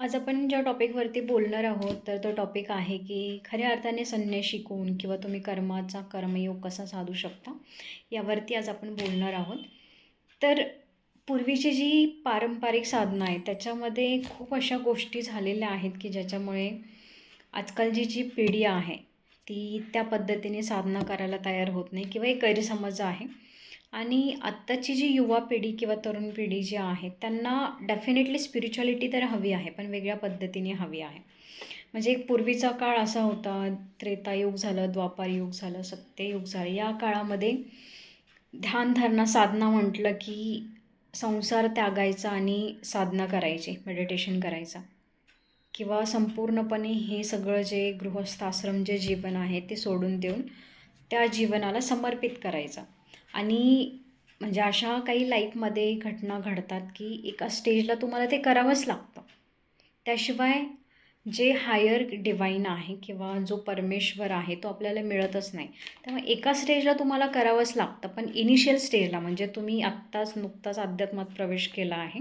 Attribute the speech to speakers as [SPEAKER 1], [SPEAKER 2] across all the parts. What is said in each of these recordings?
[SPEAKER 1] आज आपण ज्या टॉपिकवरती बोलणार आहोत तर तो टॉपिक आहे की खऱ्या अर्थाने संन्यास शिकून किंवा तुम्ही कर्माचा कर्मयोग कसा साधू शकता यावरती आज आपण बोलणार आहोत. तर पूर्वीची जी पारंपरिक साधनं आहेत त्याच्यामध्ये खूप अशा गोष्टी झालेल्या आहेत की ज्याच्यामुळे आजकालची जी पिढी आहे ती त्या पद्धतीने साधना करायला तयार होत नाही किंवा एक गैरसमज आहे. आणि आत्ताची जी युवा पिढी किंवा तरुण पिढी जी आहे त्यांना डेफिनेटली स्पिरिच्युअलिटी तर हवी आहे पण वेगळ्या पद्धतीने हवी आहे. म्हणजे एक पूर्वीचा काळ असा होता त्रेतायुग झालं द्वापार युग झालं सत्ययुग झालं या काळामध्ये ध्यानधारणा साधना म्हटलं की संसार त्यागायचा आणि साधना करायची मेडिटेशन करायचा. किंवा संपूर्णपणे हे सगळं जे गृहस्थाश्रम जे जीवन आहे ते सोडून देऊन त्या जीवनाला समर्पित करायचं. आणि म्हणजे अशा काही लाईफमध्ये घटना घडतात की एका स्टेजला तुम्हाला ते करावंच लागतं. त्याशिवाय जे हायर डिवाईन आहे किंवा जो परमेश्वर आहे तो आपल्याला मिळतच नाही. त्यामुळे एका स्टेजला तुम्हाला करावंच लागतं पण इनिशियल स्टेजला म्हणजे तुम्ही आत्ताच नुकताच अध्यात्मात प्रवेश केला आहे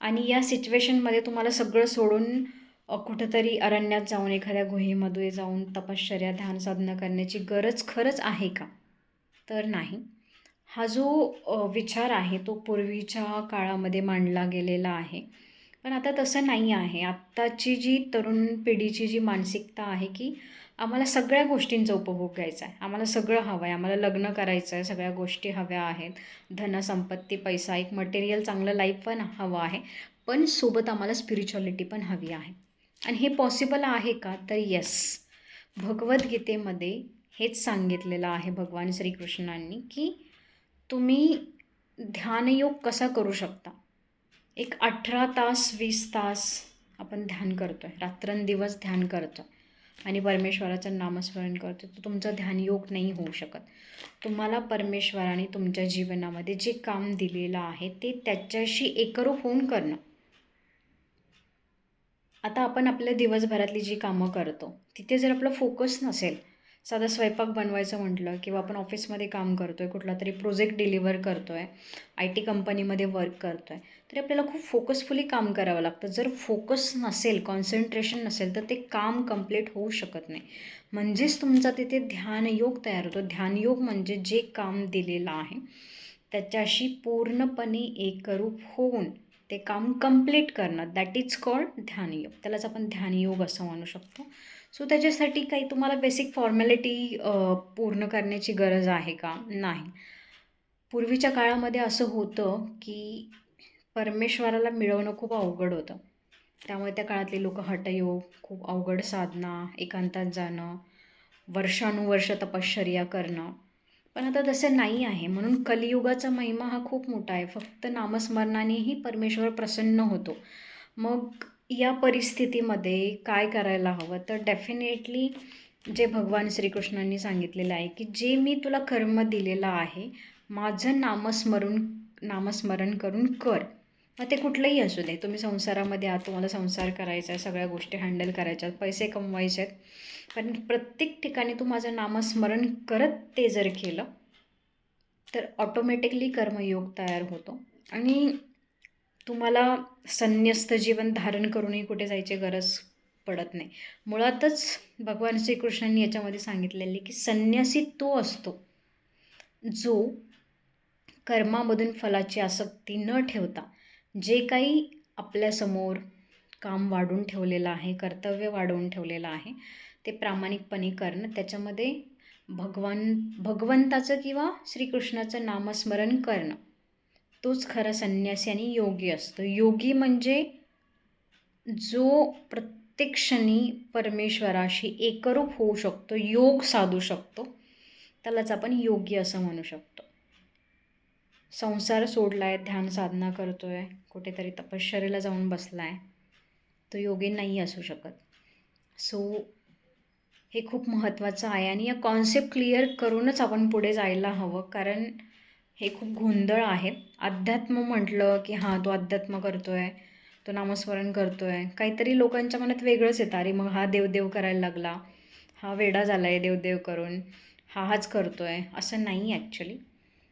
[SPEAKER 1] आणि या सिच्युएशनमध्ये तुम्हाला सगळं सोडून कुठंतरी अरण्यात जाऊन एखाद्या गुहेमध्ये जाऊन तपश्चर्या ध्यान साधना करण्याची गरज खरंच आहे का? तर नाही. हा जो विचार आहे तो पूर्वीच्या काळामध्ये मांडला गेलेला आहे. पण आता तसं नाही आहे. आत्ताची जी तरुण पिढीची जी मानसिकता आहे की आम्हाला सगळ्या गोष्टींचा उपभोग घ्यायचा आहे. आम्हाला सगळं हवं आहे आम्हाला लग्न करायचं आहे. सगळ्या गोष्टी हव्या आहेत. धनसंपत्ती पैसा एक मटेरियल चांगलं लाईफ पण हवं आहे. पण सोबत आम्हाला स्पिरिच्युअलिटी पण हवी आहे. आणि हे पॉसिबल आहे का? तर येस भगवद्गीतेमध्ये हेच सांगितलेलं आहे भगवान श्रीकृष्णांनी की तुम्ही ध्यानयोग कसा करू शकता? एक अठरा तास वीस तास आपण ध्यान करतो आहे रात्रंदिवस ध्यान करतो आणि परमेश्वराचं नामस्मरण करतो तर तुमचं ध्यानयोग नाही होऊ शकत. तुम्हाला परमेश्वराने तुमच्या जीवनामध्ये जे काम दिलेलं आहे ते त्याच्याशी एकरूप होऊन करणं. आता आपण आपल्या दिवसभरातली जी कामं करतो तिथे जर आपलं फोकस नसेल साधा स्वयंपाक बनवायचं म्हटलं किंवा आपण ऑफिसमध्ये काम करतो आहे कुठला तरी प्रोजेक्ट डिलिव्हर करतो आहे आय टी कंपनीमध्ये वर्क करतो आहे तरी आपल्याला खूप फोकसफुली काम करावं लागतं. जर फोकस नसेल कॉन्सन्ट्रेशन नसेल तर ते काम कंप्लीट होऊ शकत नाही. म्हणजेच तुमचा तिथे ध्यानयोग तयार होतो. ध्यानयोग म्हणजे जे काम दिलेलं आहे त्याच्याशी पूर्णपणे एकरूप होऊन ते काम कंप्लीट करणं. दॅट इज कॉल्ड ध्यानयोग. त्यालाच आपण ध्यानयोग असं म्हणू शकतो. सो त्याच्यासाठी काही तुम्हाला बेसिक फॉर्मॅलिटी पूर्ण करण्याची गरज आहे का? नाही. पूर्वीच्या काळामध्ये असं होतं की परमेश्वराला मिळवणं खूप अवघड होतं. त्यामुळे त्या काळातले लोक हठयोग खूप अवघड साधना एकांतात जाणं वर्षानुवर्ष तपश्चर्या करणं. पण आता तसं नाही आहे. म्हणून कलियुगाचा महिमा हा खूप मोठा आहे. फक्त नामस्मरणानेही परमेश्वर प्रसन्न होतो. मग या परिस्थितीमध्ये काय करायला हवं? तर डेफिनेटली जे भगवान श्रीकृष्णांनी सांगितलेलं आहे की जे मी तुला कर्म दिलेलं आहे माझं नामस्मरण नामस्मरण करून कर. मग ते कुठलंही असू दे. तुम्ही संसारामध्ये आहात तुम्हाला संसार करायचा आहे सगळ्या गोष्टी हँडल करायच्या आहेत पैसे कमवायचे आहेत. पण प्रत्येक ठिकाणी तू माझं नामस्मरण करत ते जर केलं तर ऑटोमॅटिकली कर्मयोग तयार होतो. आणि तुम्हाला संन्यस्त जीवन धारण करूनही कुठे जायची गरज पडत नाही. मुळातच भगवान श्रीकृष्णांनी याच्यामध्ये सांगितलेले की संन्यासी तो असतो जो कर्मामधून फलाची आसक्ती न ठेवता जे काही आपल्यासमोर काम वाढून ठेवलेलं आहे कर्तव्य वाढवून ठेवलेलं आहे ते प्रामाणिकपणे करणं त्याच्यामध्ये भगवान भगवंताचं किंवा श्रीकृष्णाचं नामस्मरण करणं तोच खरा संन्यासी आणि योगी असतो. योगी म्हणजे जो प्रत्येक क्षणी परमेश्वराशी एकरूप होऊ शकतो योग साधू शकतो त्यालाच आपण योगी असं म्हणू शकतो. संसार सोडला आहे ध्यान साधना करतो आहे कुठेतरी तपश्चर्याला जाऊन बसला आहे तो योगी नाही असू शकत. सो हे खूप महत्त्वाचं आहे आणि या कॉन्सेप्ट क्लिअर करूनच आपण पुढे जायला हवं कारण हे खूप गोंधळ आहे. अध्यात्म म्हटलं की हां तो अध्यात्म करतो आहे तो नामस्मरण करतो आहे काहीतरी लोकांच्या मनात वेगळंच येतं. अरे मग हा देवदेव करायला लागला. हा वेडा झाला आहे देवदेव करून. हा हाच करतो आहे असं नाही ॲक्च्युली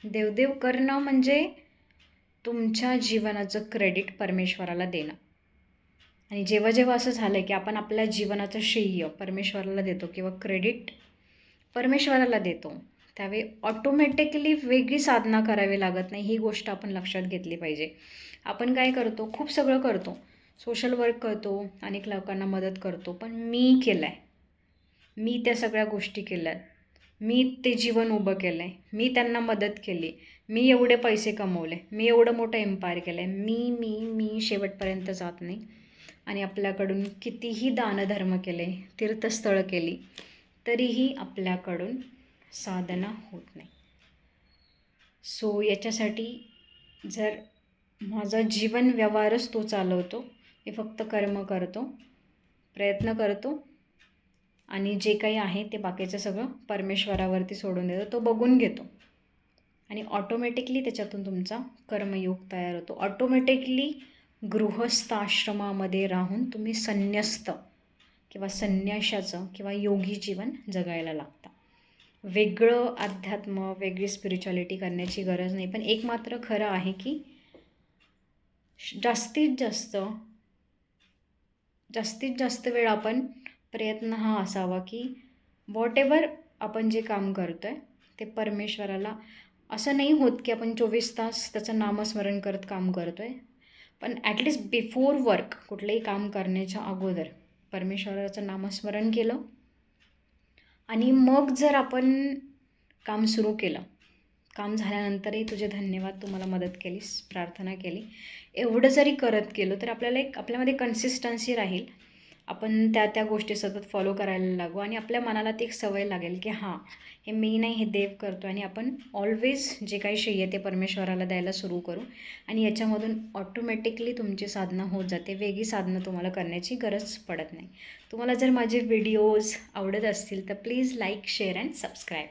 [SPEAKER 1] देवदेव करणं म्हणजे तुमच्या जीवनाचं क्रेडिट परमेश्वराला देणं. आणि जेव्हा जेव्हा असं झालं की आपण आपल्या जीवनाचं श्रेय परमेश्वराला देतो किंवा क्रेडिट परमेश्वराला देतो त्यावेळी ऑटोमॅटिकली वेगळी साधना करावी लागत नाही ही गोष्ट आपण लक्षात घेतली पाहिजे. आपण काय करतो खूप सगळं करतो. सोशल वर्क करतो अनेक लोकांना मदत करतो पण मी केलं आहे मी त्या सगळ्या गोष्टी केल्या मी ते जीवन उभं केलं आहे मी त्यांना मदत केली. मी एवढे पैसे कमवले. मी एवढं मोठं एम्पायर केलं आहे मी मी मी शेवटपर्यंत जात नाही. आणि आपल्याकडून कितीही दानधर्म केले तीर्थस्थळं केली तरीही आपल्याकडून साधना होत नाही. सो याच्यासाठी जर माझा जीवन व्यवहारच तो चालवतो मी फक्त कर्म करतो प्रयत्न करतो आणि जे काही आहे ते बाकीचं सगळं परमेश्वरावरती सोडून देतो तो बघून घेतो. आणि ऑटोमॅटिकली त्याच्यातून तुमचा कर्मयोग तयार होतो. ऑटोमॅटिकली गृहस्थाश्रमामध्ये राहून तुम्ही संन्यस्त किंवा संन्याशाचं किंवा योगी जीवन जगायला लागता. वेगळं अध्यात्म वेगळी स्पिरिच्युअलिटी करण्याची गरज नाही. पण एक मात्र खरं आहे की जास्तीत जास्त जास्तीत जास्त वेळ आपण प्रयत्न हा असावा की वॉट एवर आपण जे काम करतो आहे ते परमेश्वराला असं नाही होत की आपण चोवीस तास त्याचं नामस्मरण करत काम करतो आहे पण ॲटलिस्ट बिफोर वर्क कुठलंही काम करण्याच्या अगोदर परमेश्वराचं नामस्मरण केलं आणि मग जर आपण काम सुरू केलं काम झाल्यानंतरही तुझे धन्यवाद तू मला मदत केलीस प्रार्थना केली. एवढं जरी करत गेलो तर आपल्याला एक आपल्यामध्ये कन्सिस्टन्सी राहील. आपण त्या त्या गोष्टी सतत फॉलो करायला लागू आणि आपल्या मनाला ती एक सवय लागेल की हां हे मी नाही हे देव करतो आणि आपण ऑलवेज जे काही श्रेय ते परमेश्वराला द्यायला सुरू करू आणि याच्यामधून ऑटोमॅटिकली तुमची साधना होत जाते वेगळी साधनं तुम्हाला करण्याची गरज पडत नाही. तुम्हाला जर माझे व्हिडिओज आवडत असतील तर please like share and subscribe